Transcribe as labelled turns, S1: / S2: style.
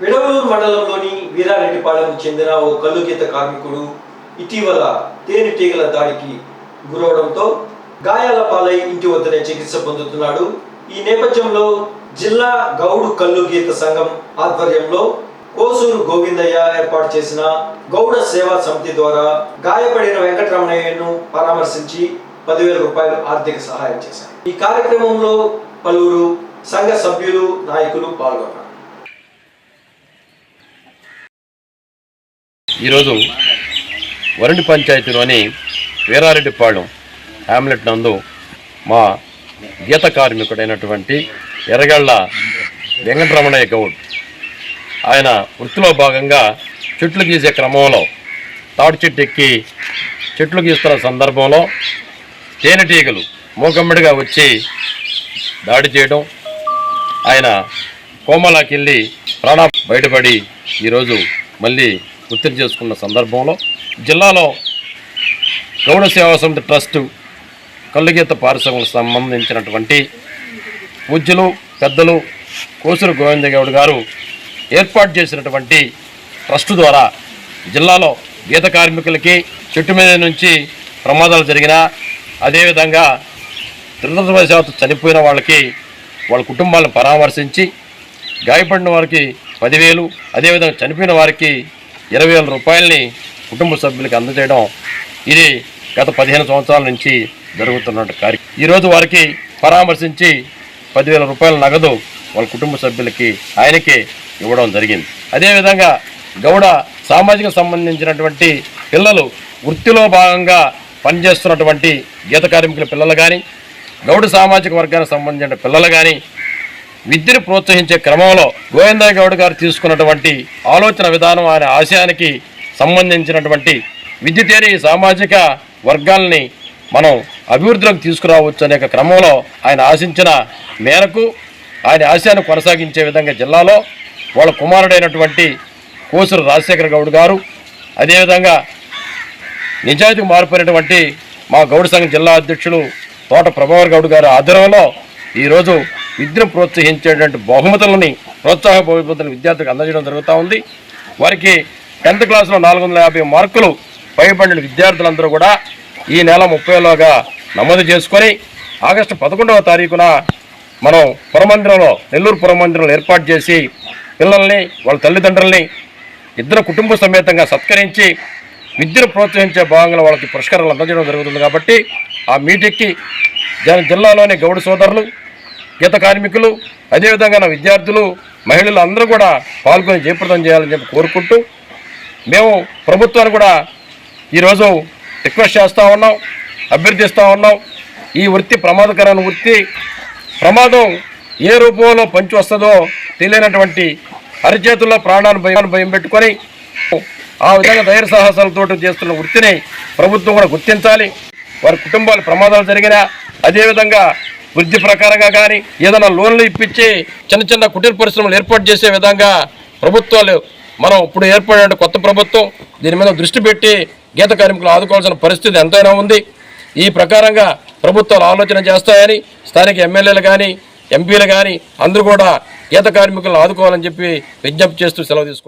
S1: విడవలూరు మండలంలోని వీరారెడ్డిపాలెంకు చెందిన ఓ కల్లుగీత కార్మికుడు ఇటీవల తేనెటీగల దాడికి గురవడంతో గాయాల పాలై ఇంటి వద్దనే చికిత్స పొందుతున్నాడు. ఈ నేపథ్యంలో జిల్లా గౌడు కల్లుగీత సంఘం ఆధ్వర్యంలో కోసూరు గోవిందయ్య ఏర్పాటు చేసిన గౌడ సేవా సమితి ద్వారా గాయపడిన వెంకటరమణయ్యను పరామర్శించి పదివేల రూపాయలు ఆర్థిక సహాయం చేశారు. ఈ కార్యక్రమంలో పలువురు సంఘ సభ్యులు నాయకులు పాల్గొన్నారు.
S2: ఈరోజు వరండి పంచాయతీలోని వీరారెడ్డిపాళెం హ్యామ్లెట్ నందు మా గీత కార్మికుడైనటువంటి ఎర్రగళ్ళ వెంకటరమణయ్య గౌడ్ ఆయన వృత్తిలో భాగంగా చెట్లు గీసే క్రమంలో తాడు చెట్టు ఎక్కి చెట్లు గీస్తున్న సందర్భంలో తేనెటీగలు మూకమ్మడిగా వచ్చి దాడి చేయడం ఆయన కోమలాకెళ్ళి ప్రాణ బయటపడి ఈరోజు మళ్ళీ గుర్తు చేసుకున్న సందర్భంలో జిల్లాలో గౌడ సేవా సమితి ట్రస్టు కళ్ళుగీత పారిశ్రమలకు సంబంధించినటువంటి పూజ్యులు పెద్దలు కోసూరు గోవింద గౌడ్ గారు ఏర్పాటు చేసినటువంటి ట్రస్టు ద్వారా జిల్లాలో గీత కార్మికులకి చెట్టు మీద నుంచి ప్రమాదాలు జరిగినా అదేవిధంగా దురదృష్టవశాత్తు చనిపోయిన వాళ్ళకి వాళ్ళ కుటుంబాలను పరామర్శించి గాయపడిన వారికి పదివేలు అదేవిధంగా చనిపోయిన వారికి ఇరవై వేల రూపాయలని కుటుంబ సభ్యులకి అందజేయడం ఇది గత పదిహేను సంవత్సరాల నుంచి జరుగుతున్న కార్యక్రమం. ఈరోజు వారికి పరామర్శించి పదివేల రూపాయల నగదు వాళ్ళ కుటుంబ సభ్యులకి ఆయనకి ఇవ్వడం జరిగింది. అదేవిధంగా గౌడ సామాజిక సంబంధించినటువంటి పిల్లలు వృత్తిలో భాగంగా పనిచేస్తున్నటువంటి గీత కార్మికుల పిల్లలు కానీ గౌడ సామాజిక వర్గానికి సంబంధించిన పిల్లలు కానీ విద్యను ప్రోత్సహించే క్రమంలో గోవిందయ్య గౌడ్ గారు తీసుకున్నటువంటి ఆలోచన విధానం ఆయన ఆశయానికి సంబంధించినటువంటి విద్యతేని సామాజిక వర్గాల్ని మనం అభివృద్ధిలోకి తీసుకురావచ్చు అనే క్రమంలో ఆయన ఆశించిన మేరకు ఆయన ఆశయాన్ని కొనసాగించే విధంగా జిల్లాలో వాళ్ళ కుమారుడైనటువంటి కోసూరు రాజశేఖర గౌడ్ గారు అదేవిధంగా నిజాయితీకి మారిపోయినటువంటి మా గౌడ సంఘం జిల్లా అధ్యక్షులు తోట ప్రభావర్ గౌడ్ గారు ఆధ్వర్యంలో ఈరోజు విద్యను ప్రోత్సహించేటువంటి బహుమతులని ప్రోత్సాహ బహుమతులను విద్యార్థులకు అందజేయడం జరుగుతూ ఉంది. వారికి టెన్త్ క్లాస్లో నాలుగు వందల యాభై మార్కులు పైబడిన విద్యార్థులందరూ కూడా ఈ నెల ముప్పైలోగా నమోదు చేసుకొని ఆగస్టు పదకొండవ తారీఖున మనం పురమందిరంలో నెల్లూరు పురమందిరంలో ఏర్పాటు చేసి పిల్లల్ని వాళ్ళ తల్లిదండ్రుల్ని ఇద్దరు కుటుంబ సమేతంగా సత్కరించి విద్యను ప్రోత్సహించే భాగంగా వాళ్ళకి పురస్కారాలు అందజేయడం జరుగుతుంది కాబట్టి ఆ మీటింగ్కి జిల్లాలోని గౌడ సోదరులు గీత కార్మికులు అదేవిధంగా నా విద్యార్థులు మహిళలు అందరూ కూడా పాల్గొని జయప్రదం చేయాలని చెప్పి కోరుకుంటూ మేము ప్రభుత్వాన్ని కూడా ఈరోజు రిక్వెస్ట్ చేస్తూ ఉన్నాం అభ్యర్థిస్తూ ఉన్నాం. ఈ వృత్తి ప్రమాదకరమైన వృత్తి. ప్రమాదం ఏ రూపంలో పంచి వస్తుందో తెలియనటువంటి అరిచేతుల్లో ప్రాణాన్ని భయం భయం పెట్టుకొని ఆ విధంగా ధైర్య సాహసాలతో చేస్తున్న వృత్తిని ప్రభుత్వం కూడా గుర్తించాలి. వారి కుటుంబాలు ప్రమాదాలు జరిగినా అదేవిధంగా వృద్ధి ప్రకారంగా కానీ ఏదైనా లోన్లు ఇప్పించి చిన్న చిన్న కుటీర పరిశ్రమలు ఏర్పాటు చేసే విధంగా ప్రభుత్వాలు మనం ఇప్పుడు ఏర్పడిన కొత్త ప్రభుత్వం దీని మీద దృష్టి పెట్టి గీత కార్మికులు ఆదుకోవాల్సిన పరిస్థితి ఎంతైనా ఉంది. ఈ ప్రకారంగా ప్రభుత్వాలు ఆలోచన చేస్తాయని స్థానిక ఎమ్మెల్యేలు కానీ ఎంపీలు కానీ అందరూ కూడా గీత కార్మికులను ఆదుకోవాలని చెప్పి విజ్ఞప్తి చేస్తూ సెలవు తీసుకుంటారు